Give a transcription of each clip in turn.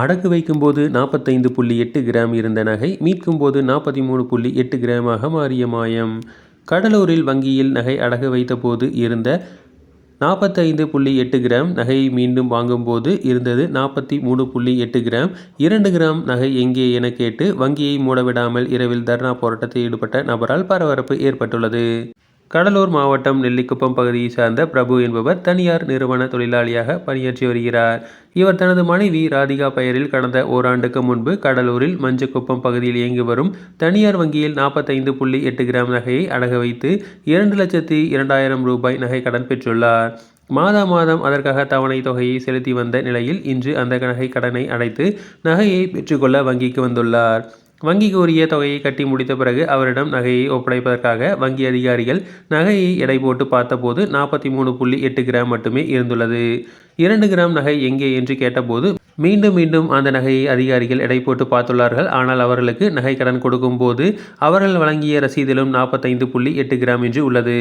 அடகு வைக்கும்போது நாற்பத்தைந்து புள்ளி எட்டு கிராம் இருந்த நகை மீட்கும்போது நாற்பத்தி மூணு புள்ளி எட்டு கிராமாக மாறிய மாயம். கடலூரில் வங்கியில் நகை அடகு வைத்தபோது இருந்த நாற்பத்தைந்து புள்ளி எட்டு கிராம் நகையை மீண்டும் வாங்கும்போது இருந்தது நாற்பத்தி மூணு புள்ளி எட்டு கிராம். இரண்டு கிராம் நகை எங்கே என கேட்டு வங்கியை மூடவிடாமல் இரவில் தர்ணா போராட்டத்தில் ஈடுபட்ட நபரால் பரபரப்பு ஏற்பட்டுள்ளது. கடலூர் மாவட்டம் நெல்லிக்குப்பம் பகுதியை சார்ந்த பிரபு என்பவர் தனியார் நிறுவன தொழிலாளியாக பணியாற்றி வருகிறார். இவர் தனது மனைவி ராதிகா பெயரில் கடந்த ஓராண்டுக்கு முன்பு கடலூரில் மஞ்சக்குப்பம் பகுதியில் இயங்கி வரும் தனியார் வங்கியில் நாற்பத்தைந்து புள்ளி எட்டு கிராம் நகையை அடக வைத்து இரண்டு லட்சத்தி இரண்டாயிரம் ரூபாய் நகை கடன் பெற்றுள்ளார். மாதா மாதம் அதற்காக தவணை தொகையை செலுத்தி வந்த நிலையில் இன்று அந்த நகை கடனை அடைத்து நகையை பெற்றுக்கொள்ள வங்கிக்கு வந்துள்ளார். வங்கி கோரிய தொகையை கட்டி முடித்த பிறகு அவரிடம் நகையை ஒப்படைப்பதற்காக வங்கி அதிகாரிகள் நகையை எடை போட்டு பார்த்தபோது நாற்பத்தி மூணு புள்ளி எட்டு கிராம் மட்டுமே இருந்துள்ளது. இரண்டு கிராம் நகை எங்கே என்று கேட்டபோது மீண்டும் மீண்டும் அந்த நகையை அதிகாரிகள் எடை போட்டு பார்த்துள்ளார்கள். ஆனால் அவர்களுக்கு நகை கடன் கொடுக்கும்போது அவர்கள் வழங்கிய ரசீதிலும் நாற்பத்தைந்து புள்ளி எட்டு கிராம் என்று உள்ளது.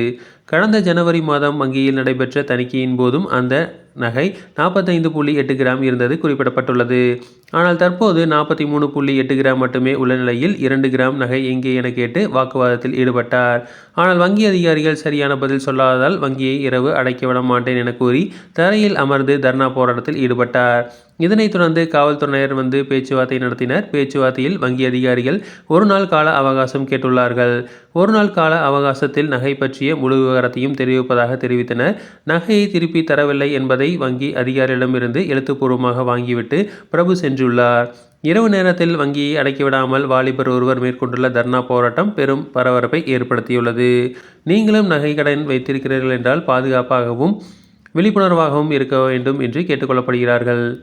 கடந்த ஜனவரி மாதம் வங்கியில் நடைபெற்ற தணிக்கையின் போதும் அந்த நகை நாற்பத்தைந்து புள்ளி எட்டு கிராம் இருந்தது குறிப்பிடப்பட்டுள்ளது. ஆனால் தற்போது நாற்பத்தி மூணு புள்ளி எட்டு கிராம் மட்டுமே உள்ள நிலையில் இரண்டு கிராம் நகை எங்கே என கேட்டு வாக்குவாதத்தில் ஈடுபட்டார். ஆனால் வங்கி அதிகாரிகள் சரியான பதில் சொல்லாததால் வங்கியை இரவு அடைக்க விட மாட்டேன் என கூறி தரையில் அமர்ந்து தர்ணா போராட்டத்தில் ஈடுபட்டார். இதனைத் தொடர்ந்து காவல்துறையினர் வந்து பேச்சுவார்த்தை நடத்தினர். பேச்சுவார்த்தையில் வங்கி அதிகாரிகள் ஒரு நாள் கால அவகாசம் கேட்டுள்ளார்கள். ஒரு நாள் கால அவகாசத்தில் நகை பற்றிய முழு விவரத்தையும் தெரிவிப்பதாக தெரிவித்தனர். நகையை திருப்பி தரவில்லை என்பதை வங்கி அதிகாரியிடமிருந்து எழுத்துப்பூர்வமாக வாங்கிவிட்டு பிரபு சென்றுள்ளார். இரவு நேரத்தில் வங்கியை அடக்கிவிடாமல் வாலிபர் ஒருவர் மேற்கொண்டுள்ள தர்ணா போராட்டம் பெரும் பரபரப்பை ஏற்படுத்தியுள்ளது. நீங்களும் நகை கடன் வைத்திருக்கிறீர்கள் என்றால் பாதுகாப்பாகவும் விழிப்புணர்வாகவும் இருக்க வேண்டும் என்று கேட்டுக்கொள்ளப்படுகிறார்கள்.